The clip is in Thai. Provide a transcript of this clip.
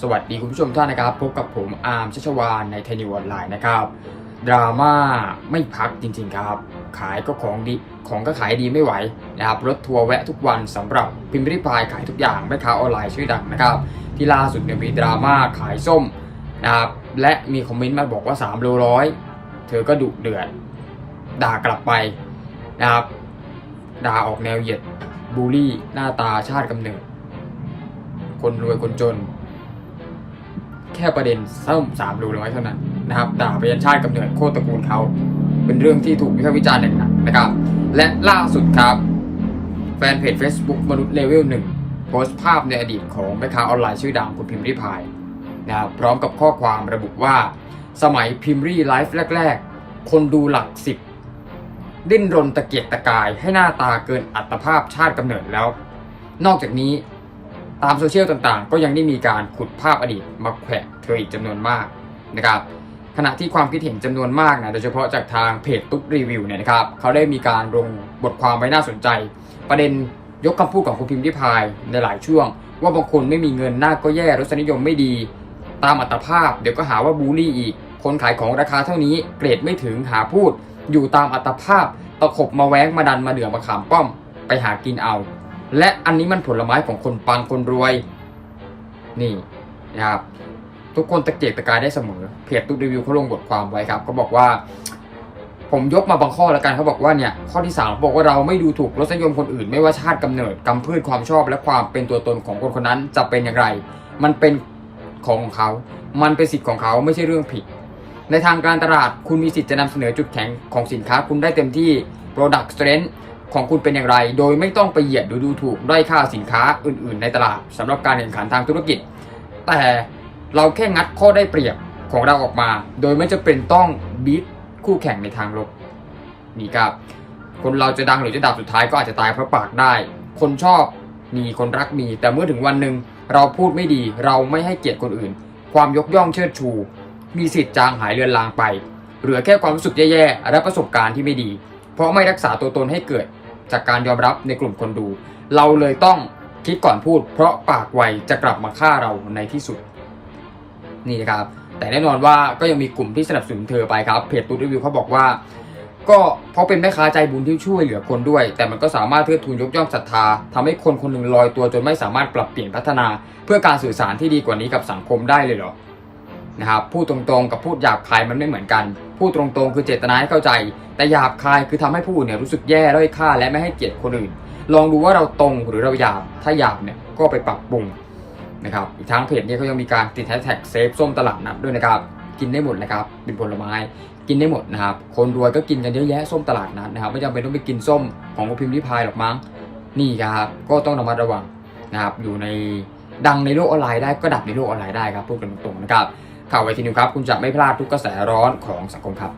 สวัสดีคุณผู้ชมท่านนะครับ พบกับผมอาร์มชัชวานในไทยนิวออนไลน์นะครับ ดราม่าไม่พักจริงๆครับ ขายก็ของดีของก็ขายดีไม่ไหวนะครับรถทัวร์แวะทุกวันสำหรับพิมพ์ริพายขายทุกอย่างแม่ค้าออนไลน์ชื่อดังนะครับ ที่ล่าสุดเนี่ยมีดราม่าขายส้มนะครับและมีคอมเมนต์มาบอกว่า3โลร้อยเธอก็ดุเดือดด่ากลับไปนะครับด่าออกแนวเหยียดบูลลี่หน้าตาชาติกำเนิด คนรวยคนจน ค่ประเด็นส้มสามรูร้อยเท่านั้นนะครับด่าไปยันชาติกำเนิดโคตรตระกูลเขา เป็นเรื่องที่ถูกวิพากษ์วิจารณ์อย่างหนักนะครับ และล่าสุดครับ แฟนเพจ Facebook มนุษย์เลเวลหนึ่งโพสต์ภาพในอดีตของแม่ค้าออนไลน์ชื่อดังคุณพิมพ์ริพายนะครับพร้อมกับข้อความระบุว่า สมัยพิมพ์รีไลฟ์แรก ๆ คนดูหลักสิบดิ้นรนตะเกียกตะกายให้หน้าตาเกินอัตภาพชาติกำเนิดแล้ว นอกจากนี้ ตามโซเชียลต่างๆ ก็ยังได้มีการขุดภาพอดีตมาแขวะเธออีกจำนวนมากนะครับขณะที่ความคิดเห็นจำนวนมากนะโดยเฉพาะจากทางเพจตุ๊กรีวิวเนี่ยนะครับเขาได้มีการลงบทความไว้น่าสนใจ ประเด็นยกคำพูดของคุณพิมพ์ริพายในหลายช่วง ว่าบางคนไม่มีเงินหน้าก็แย่รสนิยมไม่ดี ตามอัตภาพ เดี๋ยวก็หาว่าบูลลี่อีก คนขายของราคาเท่านี้เกรดไม่ถึงหาพูด อยู่ตามอัตภาพตะขบมาแว้งมาดันมาเดือมาขามป้อม ไปหากินเอา และอันนี้มันผลไม้ของคนปังคนรวย นี่นะครับทุกคนตะเกียกตะกายได้เสมอเพจตุ๊กรีวิวเขาลงบทความไว้ครับเขาบอกว่า ผมยกมาบางข้อแล้วกันเขาบอกว่าเนี่ยข้อที่สามบอกว่าเราไม่ดูถูกรสนิยมคนอื่น ไม่ว่าชาติกำเนิดกำพืชความชอบและความเป็นตัวตนของคนคนนั้นจะเป็นอย่างไร มันเป็นของของเขา มันเป็นสิทธิ์ของเขาไม่ใช่เรื่องผิด ในทางการตลาดคุณมีสิทธิ์จะนำเสนอจุดแข็งของสินค้าคุณได้เต็มที่ Product Strength ของคุณเป็นอย่างไร โดยไม่ต้องไปเหยียดหรือดูถูกด้อยค่าสินค้าอื่น ๆ ในตลาดสำหรับการแข่งขันทางธุรกิจ แต่เราแค่งัดข้อได้เปรียบของเราออกมา โดยไม่จะเป็นต้องบีทคู่แข่งในทางลบนี่ครับ คนเราจะดังหรือจะดับสุดท้ายก็อาจจะตายเพราะปากได้ คนชอบมีคนรักมี แต่เมื่อถึงวันหนึ่งเราพูดไม่ดี เราไม่ให้เกียรติคนอื่น ความยกย่องเชิดชู มีสิทธิ์จางหายเลือนลางไป เหลือแค่ความรู้สึกแย่ๆและประสบการณ์ที่ไม่ดี เพราะไม่รักษาตัวตนให้เกิด จากการยอมรับในกลุ่มคนดู เราเลยต้องคิดก่อนพูด เพราะปากไวจะกลับมาฆ่าเราในที่สุด นี่นะครับ แต่แน่นอนว่าก็ยังมีกลุ่มที่สนับสนุนเธอไปครับเพจตูดรีวิวเขาบอกว่า ก็เพราะเป็นแม่ค้าใจบุญที่ช่วยเหลือคนด้วย แต่มันก็สามารถเทิดทูนยกย่องศรัทธาทำให้คนคนหนึ่งลอยตัวจนไม่สามารถปรับเปลี่ยนพัฒนา เพื่อการสื่อสารที่ดีกว่านี้กับสังคมได้เลยเหรอ นะครับพูดตรงๆกับพูดหยาบคายมันไม่เหมือนกัน พูดตรงๆ คือเจตนาให้เข้าใจ แต่หยาบคายคือทำให้ผู้อื่นเนี่ยรู้สึกแย่ด้อยค่าและไม่ให้เกียรติคนอื่น ลองดูว่าเราตรงหรือเราหยาบถ้าหยาบเนี่ยก็ไปปรับปรุงนะครับอีกทั้งเพจนี้เขายังมีการติดแฮชแท็กเซฟส้มตลาดนัดด้วยนะครับกินได้หมดนะครับเป็นผลไม้กินได้หมดนะครับคนรวยก็กินกันเยอะแยะส้มตลาดนัดนะครับไม่จำเป็นต้องไปกินส้มของคุณพิมพ์ริพายหรอกมั้งนี่ครับก็ต้องระมัดระวังนะครับอยู่ในดังในโลกออนไลน์ได้ก็ดับในโลกออนไลน์ได้ครับพูดกันตรงๆนะครับ ข่าวไวทีนิวครับ คุณจะไม่พลาดทุกกระแสร้อนของสังคมครับ